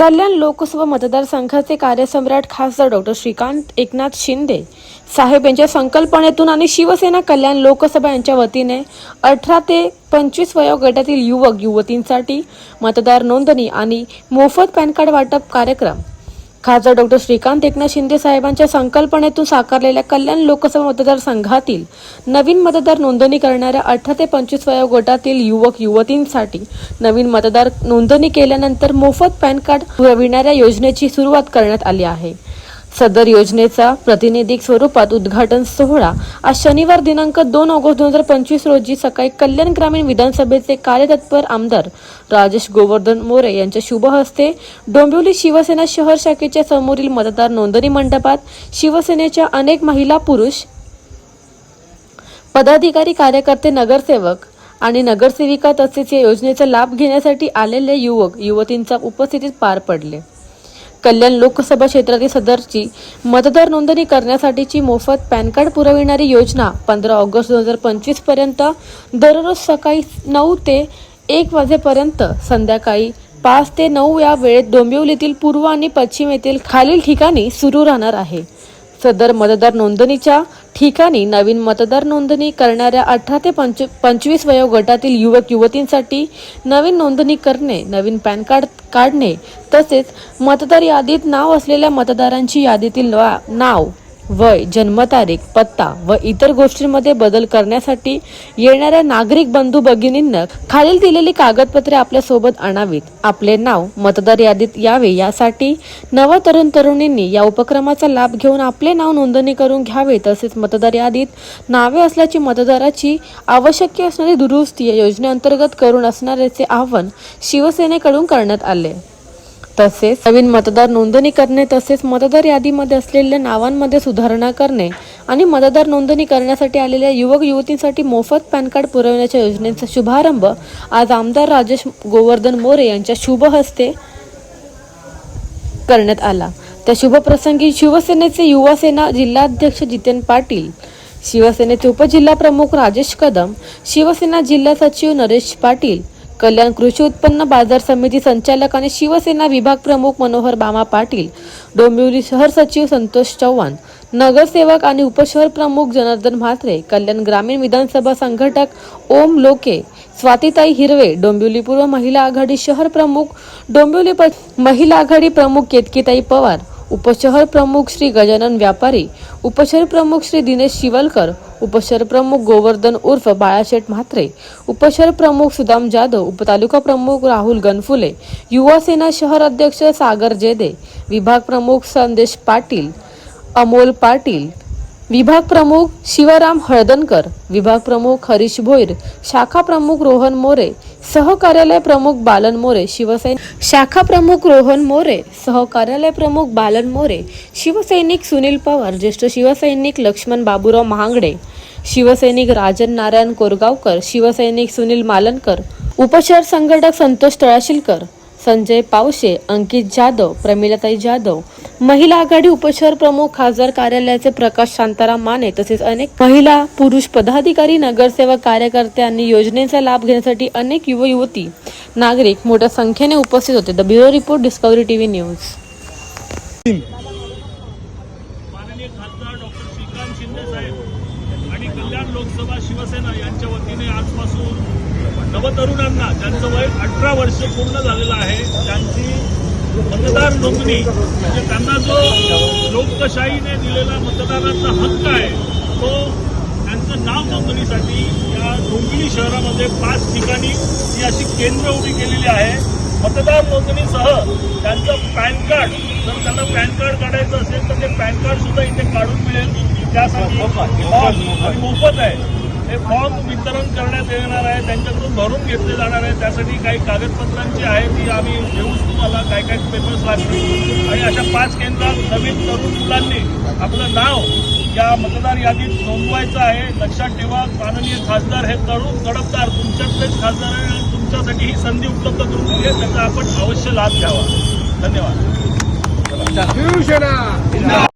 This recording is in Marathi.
कल्याण लोकसभा मतदारसंघाचे कार्यसम्राट खासदार डॉक्टर श्रीकांत एकनाथ शिंदे साहेब यांच्या संकल्पनेतून आणि शिवसेना कल्याण लोकसभा यांच्या वतीने अठरा ते पंचवीस वयोगटातील युवक युवतींसाठी मतदार नोंदणी आणि मोफत पॅन कार्ड वाटप कार्यक्रम खासदार डॉक्टर श्रीकांत एकनाथ शिंदे साहेबांच्या संकल्पनेतून साकारलेल्या कल्याण लोकसभा मतदारसंघातील नवीन मतदार नोंदणी करणाऱ्या अठरा ते पंचवीस वयोगटातील युवक युवतींसाठी नवीन मतदार नोंदणी केल्यानंतर मोफत पॅन कार्ड पुरविणाऱ्या योजनेची सुरुवात करण्यात आली आहे. सदर योजनेचा प्रातिनिधिक स्वरूपात उद्घाटन सोहळा आज शनिवार दिनांक दोन ऑगस्ट दोन हजार पंचवीस रोजी सकाळी कल्याण ग्रामीण विधानसभेचे कार्यतत्पर आमदार राजेश गोवर्धन मोरे यांच्या शुभ हस्ते डोंबिवली शिवसेना शहर शाखेच्या समोरील मतदार नोंदणी मंडपात शिवसेनेच्या अनेक महिला पुरुष पदाधिकारी कार्यकर्ते नगरसेवक आणि नगरसेविका तसेच या योजनेचा लाभ घेण्यासाठी आलेले युवक युवतींच्या उपस्थितीत पार पडले. कल्याण लोकसभा क्षेत्रातील सदरची मतदार नोंदणी करण्यासाठीची मोफत पॅन कार्ड पुरविणारी योजना पंधरा ऑगस्ट दोन हजार पंचवीसपर्यंत दररोज सकाळी नऊ ते एक वाजेपर्यंत संध्याकाळी पाच ते नऊ या वेळेत डोंबिवलीतील पूर्व आणि पश्चिम येथील खालील ठिकाणी सुरू राहणार आहे. सदर मतदार नोंदणीच्या ठिकाणी नवीन मतदार नोंदणी करणाऱ्या अठरा ते पंच पंचवीस वयोगटातील युवक युवतींसाठी नवीन नोंदणी करणे नवीन पॅन कार्ड काढणे तसेच मतदार यादीत नाव असलेल्या मतदारांची यादीतील नाव वय जन्मतारीख पत्ता व इतर गोष्टींमध्ये बदल करण्यासाठी येणाऱ्या नागरिक बंधू भगिनींना खालील दिलेली कागदपत्रे आपल्यासोबत आणावीत. आपले नाव मतदार यादीत यावे यासाठी नव तरुण तरुणींनी या उपक्रमाचा लाभ घेऊन आपले नाव नोंदणी करून घ्यावे तसेच मतदार यादीत नावे असल्याची मतदाराची आवश्यक असणारी दुरुस्ती या योजनेअंतर्गत करून असणाऱ्याचे आवाहन शिवसेनेकडून करण्यात आले. तसेच नवीन मतदार नोंदणी करणे तसेच मतदार यादीमध्ये असलेल्या नावांमध्ये सुधारणा करणे आणि मतदार नोंदणी करण्यासाठी आलेल्या युवक युवतींसाठी मोफत पॅन कार्ड पुरवण्याच्या योजनेचा शुभारंभ आज आमदार राजेश गोवर्धन मोरे यांच्या शुभ हस्ते करण्यात आला. त्या शुभप्रसंगी शिवसेनेचे युवा सेना जिल्हाध्यक्ष जितेन पाटील शिवसेनेचे उपजिल्हा प्रमुख राजेश कदम शिवसेना जिल्हा सचिव नरेश पाटील कल्याण कृषी उत्पन्न बाजार समिती संचालक आणि शिवसेना विभाग प्रमुख मनोहर बामा पाटील डोंबिवली शहर सचिव संतोष चव्हाण नगरसेवक आणि उपशहर प्रमुख जनार्दन म्हात्रे कल्याण ग्रामीण विधानसभा संघटक ओम लोके स्वातीताई हिरवे डोंबिवली पूर्व महिला आघाडी शहर प्रमुख डोंबिवली महिला आघाडी प्रमुख केतकीताई पवार उपशहर प्रमुख श्री गजानन व्यापारी उपशहर प्रमुख श्री दिनेश शिवलकर उपशहर प्रमुख गोवर्धन उर्फ बाळाशेठ म्हात्रे उपशहर प्रमुख सुदाम जाधव उपतालुका प्रमुख राहुल गणफुले युवा सेना शहर अध्यक्ष सागर जेदे विभाग प्रमुख संदेश पाटील अमोल पाटील विभाग प्रमुख शिवराम हळदनकर विभाग प्रमुख हरीश भोईर शाखा प्रमुख रोहन मोरे सहकार्यालय प्रमुख बालन मोरे शिवसैन शाखा प्रमुख रोहन मोरे सहकार्यालय प्रमुख बालन मोरे शिवसैनिक सुनील पवार ज्येष्ठ शिवसैनिक लक्ष्मण बाबूराव महांगडे शिवसैनिक राजन नारायण कोरगावकर शिवसैनिक सुनील मालनकर उपशहर संघटक संतोष तळाशीलकर संजय पावशे अंकित जाधव प्रमिलाताई जाधव महिला आघाडी उपशहर प्रमुख खासदार कार्यालयाचे प्रकाश शांताराम माने तसेच अनेक महिला पुरुष पदाधिकारी नगरसेवक कार्यकर्ते आणि योजनेचा लाभ घेण्यासाठी अनेक युव युवती नागरिक मोठ्या संख्येने उपस्थित होते. The bureau report discovery TV news. माननीय खासदार डॉक्टर श्रीकांत शिंदे साहेब कल्याण लोकसभा शिवसेना यांच्या वतीने आजपासून नवतरुणांना ज्यांचं वय अठरा वर्ष पूर्ण झालेलं आहे त्यांची मतदार नोंदणी म्हणजे त्यांना जो लोकशाहीने दिलेला मतदानाचा हक्क आहे तो त्यांचं नाव नोंदणीसाठी या डोंबिवली शहरामध्ये पाच ठिकाणी ही अशी केंद्र उभी केलेली आहे. मतदार नोंदणीसह त्यांचं पॅन कार्ड जर त्यांना पॅन कार्ड काढायचं असेल तर ते पॅन कार्ड सुद्धा इथे काढून मिळेल. त्यासाठी फॉर्म आणि मोफत आहे. हे फॉर्म वितरण करण्यात येणार आहे. त्यांच्याकडून भरून घेतले जाणार आहे. त्यासाठी काही कागदपत्रांची आहे ती आम्ही देऊ तुम्हाला काय काय पेपर्स लागतील. आणि अशा पाच केंद्रात नवीन तरुण मुलांनी आपलं नाव या मतदार यादीत नोंदवायचं आहे. लक्षात ठेवा माननीय खासदार हे तरुण तडफदार तुमच्यातलेच खासदार आहे आणि तुमच्यासाठी ही संधी उपलब्ध करून दिली आहे. त्याचा आपण अवश्य लाभ घ्यावा. धन्यवाद. शिवसेना.